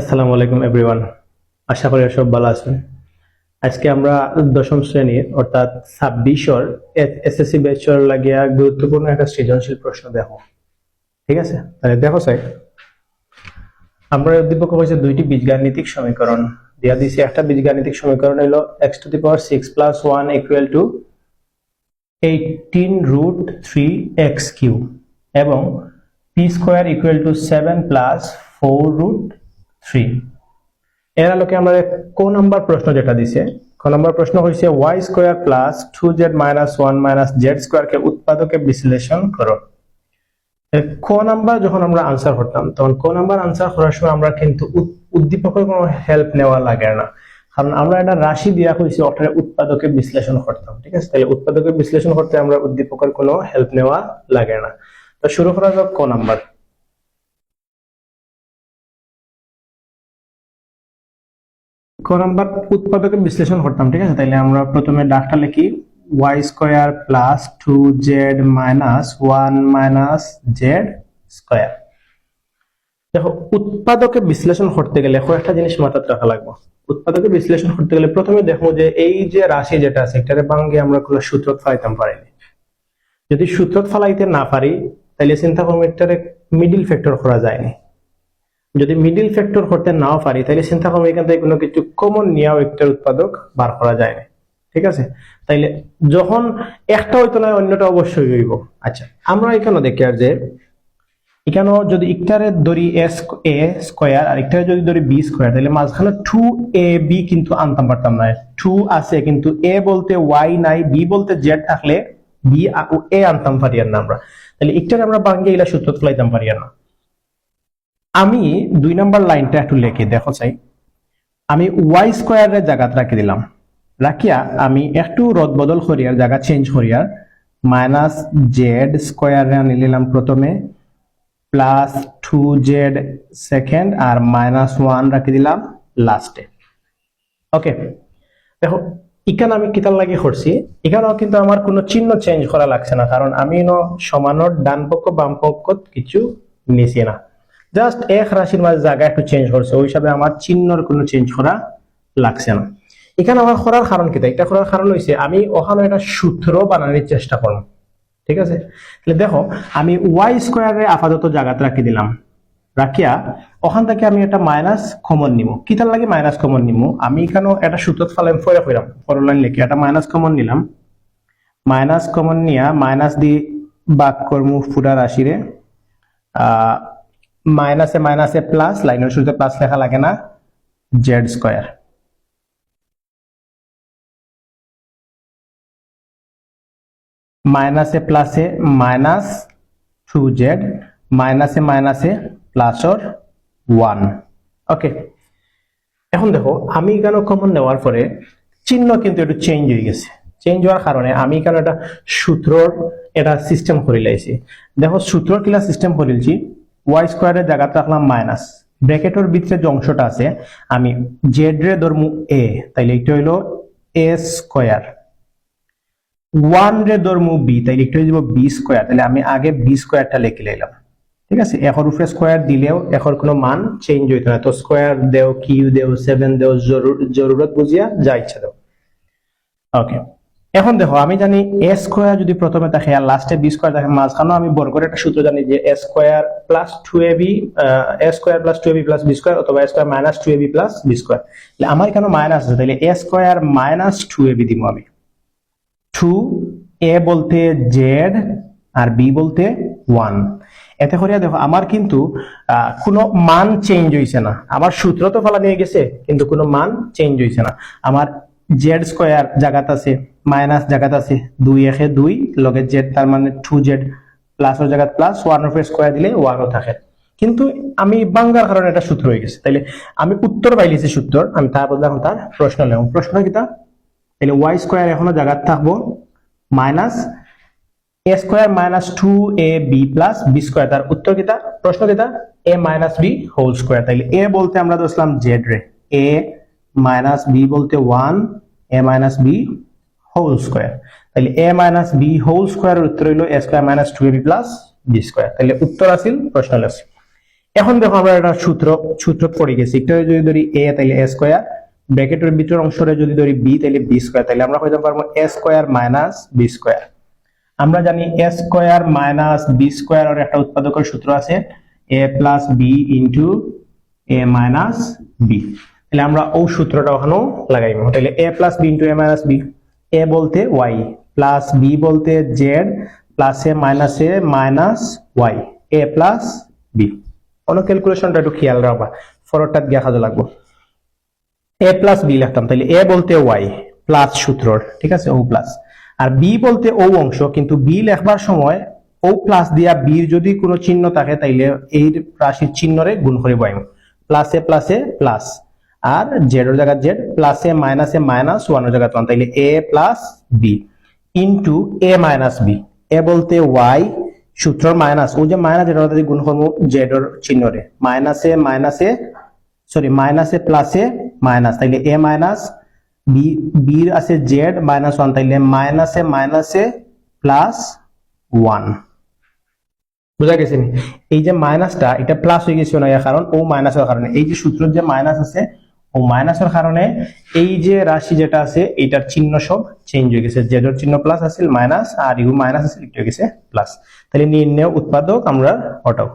আসসালামু আলাইকুম এভরিওয়ান আশা করি সব ভালো আছেন। আজকে আমরা দশম শ্রেণির, অর্থাৎ ছাব্বিশর এসএসসি ব্যাচর লাগিয়া গুরুত্বপূর্ণ একটা সৃজনশীল প্রশ্ন দেখো ঠিক আছে? তাহলে দেখো স্যার, আমরা উদ্দীপক হয়েছে দুইটি বীজগাণিতিক সমীকরণ। দিয়া দিছি একটা বীজগাণিতিক সমীকরণ হলো x to the power six plus one equal to eighteen root three x q এবং p square equal to seven plus four root three এর আলোকে আমরা ক নাম্বার প্রশ্ন যেটা দিছে, ক নাম্বার প্রশ্ন হয়েছে y square plus two z minus one minus z স্কোয়ারকে উৎপাদকে বিশ্লেষণ করো। ক নাম্বার যখন আমরা আনসার করতাম, তখন ক নাম্বার আনসার করার সময় আমরা কিন্তু উদ- উদ্দীপকের কোনো হেল্প নেওয়া লাগে না। কারণ আমরা একটা রাশি দিয়া হয়েছে ওটা উৎপাদকে বিশ্লেষণ করতাম, ঠিক আছে? তাহলে উৎপাদকে বিশ্লেষণ করতে আমরা উদ্দীপকের কোনো হেল্প নেওয়া লাগে না। তো শুরু করা যাক ক নাম্বার। ক নাম্বার উৎপাদকে বিশ্লেষণ করতাম, ঠিক আছে? তাইলে আমরা প্রথমে ডাকটা লিখি। Y square plus two z minus one minus z square দেখো, উৎপাদকে বিশ্লেষণ করতে গেলে কয়েকটা জিনিস মাথায় রাখা লাগবে। উৎপাদকে বিশ্লেষণ করতে গেলে প্রথমে দেখো যে এই যে রাশি যেটা আছে এটারে ভাঙ্গে আমরা কোনো সূত্র ফালাইতাম পারিনি। যদি সূত্র ফালাইতে না পারি তাহলে চিন্তা করব মিডিল ফ্যাক্টর করা যায়নি। যদি মিডিল ফ্যাক্টর করতে নাও পারি, তাহলে চিন্তা করব এখান থেকে কোনো কিছু কমন নিয়েও একটার উৎপাদক বার করা যায় না। ঠিক আছে? তাইলে যখন একটা হইতো না, অন্যটা অবশ্যই হইব। আচ্ছা আমরা এখানে দেখি আর যে, এখানেও যদি একটারে ধরি এস এ স্কোয়ার আর একটারে যদি ধরি বি স্কোয়ার তাহলে মাঝখানে টু এ বি কিন্তু আনতাম পারতাম না। টু আছে কিন্তু এ বলতে ওয়াই নাই বি বলতে জেড থাকলে বি এ আনতাম পারি না আমরা। তাহলে একটারে আমরা বাঙ্গে এলা সূত্র ফেলাইতাম পারি না। আমি দুই নাম্বার লাইনটা একটু লিখে, দেখো চাই। আমি ওয়াই স্কোয়ারের জায়গাত রাখি দিলাম। রাখিয়া আমি একটু রদ বদল করিয়ার জায়গা চেঞ্জ করিয়ার মাইনাস জেড স্কোয়ারে আনি নিলাম প্রথমে প্লাস টু জেড সেকেন্ড আর মাইনাস ওয়ান রাখি দিলাম লাস্টে ওকে দেখো, এখানে আমি কিতাল লাগে করছি। এখানেও কিন্তু আমার কোনো চিহ্ন চেঞ্জ করা লাগছে না, কারণ আমি সমানোর ডান পক্ষ বাম পক্ষ কিছু নিছি না। জাস্ট এক রাশির মাঝে জায়গা একটু চেঞ্জ করছে ওই হিসাবে আমার চিহ্নর কোনো চেঞ্জ করা লাগছে না। এখানে আমার করার কারণ কি? এটা করার কারণ হয়েছে আমি ওখানে একটা সূত্র বানানোর চেষ্টা করব। ঠিক আছে? তাহলে দেখো, আমি ওয়াই স্কোয়ারে আপাতত জায়গাতে রাখি দিলাম। রাখিয়া ওখান থেকে আমি একটা মাইনাস কমন নিব। কিতার লাগে মাইনাস কমন নিব? আমি এখানেও একটা সূত্র ফালাম ফেরা ফেরাম পরলাইন লিখে। একটা মাইনাস কমন নিলাম। মাইনাস কমন নিয়া মাইনাস দি বাক করমু পুরা রাশিরে। মাইনাসে মাইনাসে প্লাস লাইনের শুরুতে প্লাস লেখা লাগে না জেড স্কোয়ার মাইনাসে প্লাসে মাইনাস টু জেড মাইনাসে মাইনাসে প্লাসর ওয়ান ওকে এখন দেখো, আমি কেন কমন নেওয়ার পরে চিহ্ন কিন্তু একটু চেঞ্জ হয়ে গেছে। চেঞ্জ হওয়ার কারণে আমি এখানে একটা সূত্রর, এটা সিস্টেম করে লাইছি দেখো সূত্র কিলা সিস্টেম করেছি ওয়াই স্কোয়ারের জায়গাতে রাখলাম মাইনাস ব্র্যাকেটের ভিতরে যে অংশটা আছে, আমি জেড রে ধরমু এ তাইলে এটা হইল এ স্কোয়ার ওয়ান রে ধরমু বি তাইলে একটু দিব বি স্কোয়ার তাহলে আমি আগে বি স্কোয়ারটা লিখে লাইলাম। ঠিক আছে? এখর উপরে স্কোয়ার দিলেও এখর কোনো মান চেঞ্জ হইতো না। তো স্কোয়ার দেও কিউ দেও সেভেন দেও, জরুর- জরুরত বুঝিয়া যা ইচ্ছা দেও। ওকে এখন দেখো, আমি জানি এ স্কোয়ার যদি প্রথমে থাকে আর লাস্টে বি স্কোয়ার থাকে মাঝখানেও আমি বর্গের একটা সূত্র জানি যে a square plus two a b a square plus two a b plus b square অথবা a square minus two a b plus b square তাহলে আমার এখানে মাইনাস আছে? তাহলে a square minus two a b দিব আমি। Two এ বলতে Z আর বি বলতে ওয়ান এতে করে দেখো, আমার কিন্তু কোনো মান চেঞ্জ হয়েছে না। আমার সূত্র তো ফলা নিয়ে গেছে, কিন্তু কোনো মান চেঞ্জ হয়েছে না। আমার জেড স্কোয়ার জায়গাত আছে মাইনাস জায়গাত আছে দুই একে দুই লগে জেড তার মানে টু জেড প্লাসের জায়গাত প্লাস ওয়ান অফ স্কোয়ার দিলে ওয়ানও থাকে। কিন্তু আমি বাঙ্গার কারণে এটা সূত্র হয়ে গেছে। তাইলে আমি উত্তর পাইলিছি সূত্র, আমি তার বদলে এখন তার প্রশ্ন নেব। প্রশ্ন কিতা? তাহলে ওয়াই স্কোয়ার এখনও জায়গাত থাকব minus a square minus two a b plus b square তার উত্তর কিতা? প্রশ্ন কিতা? A minus b whole square তাইলে এ বলতে আমরা ধরছিলাম জেড রে। এ মাইনাস বি বলতে one a minus b whole square তাহলে এ মাইনাস বি হোল স্কোয়ারের উত্তর হইল a square minus two a b plus b square তাহলে উত্তর আসিল, প্রশ্ন আছে এখন দেখো আমরা একটা সূত্র সূত্র পড়ে গেছি। একটা যদি ধরি এ তাহলে এ স্কোয়ার ব্র্যাকেটের ভিতর অংশটা যদি ধরি বি তাহলে বি স্কোয়ার তাহলে আমরা হইতে পারব a square minus b square আমরা জানি a square minus b square এর একটা উৎপাদকের সূত্র আছে। A plus b into a minus b তাহলে আমরা ও সূত্রটা ওখানেও লাগাইব। তাহলে a plus b into a minus b a বলতে ওয়াই, প্লাস বি বলতে z, plus a minus a minus y, a plus b. অন্য ক্যালকুলেশনটা একটু খেয়াল রাখবা, ফরওয়ার্ডটা গিয়া কাজে লাগবো। এ প্লাস বি লিখতাম তাহলে এ বলতে ওয়াই, প্লাস সূত্রর, ঠিক আছে, ও প্লাস। আর বি বলতে ও অংশ, কিন্তু বি লেখবার সময় ও প্লাস দিয়া বির যদি কোনো চিহ্ন থাকে, তাইলে এই রাশির চিহ্নরে গুণ করে বইম প্লাসে প্লাসে প্লাস। আর জেডের জায়গা জেড প্লাসে মাইনাসে মাইনাস ওয়ানের জায়গা ওয়ান তাইলে a plus b into a minus b a বলতে ওয়াই সূত্রর মাইনাস ও যে মাইনাস এটা যদি গুণ করব জেডের চিহ্নরে মাইনাসে মাইনাসে সরি মাইনাসে প্লাসে মাইনাস তাইলে এ মাইনাস বি বির আছে জেড মাইনাস ওয়ান তাইলে মাইনাসে মাইনাসে প্লাস ওয়ান বুঝা গেছে? এই যে মাইনাসটা এটা প্লাস হয়ে গেছে না, এর কারণ ও মাইনাসের কারণে। এই যে সূত্রের যে মাইনাস আছে ও মাইনাসের কারণে এই যে রাশি যেটা আছে, এটার চিহ্ন সব চেঞ্জ হয়ে গেছে। জেডের চিহ্ন প্লাস আছে মাইনাস, আর ইউ মাইনাস আছে হয়ে গেছে প্লাস তাহলে নির্ণয়, উৎপাদক আমরা ওটাও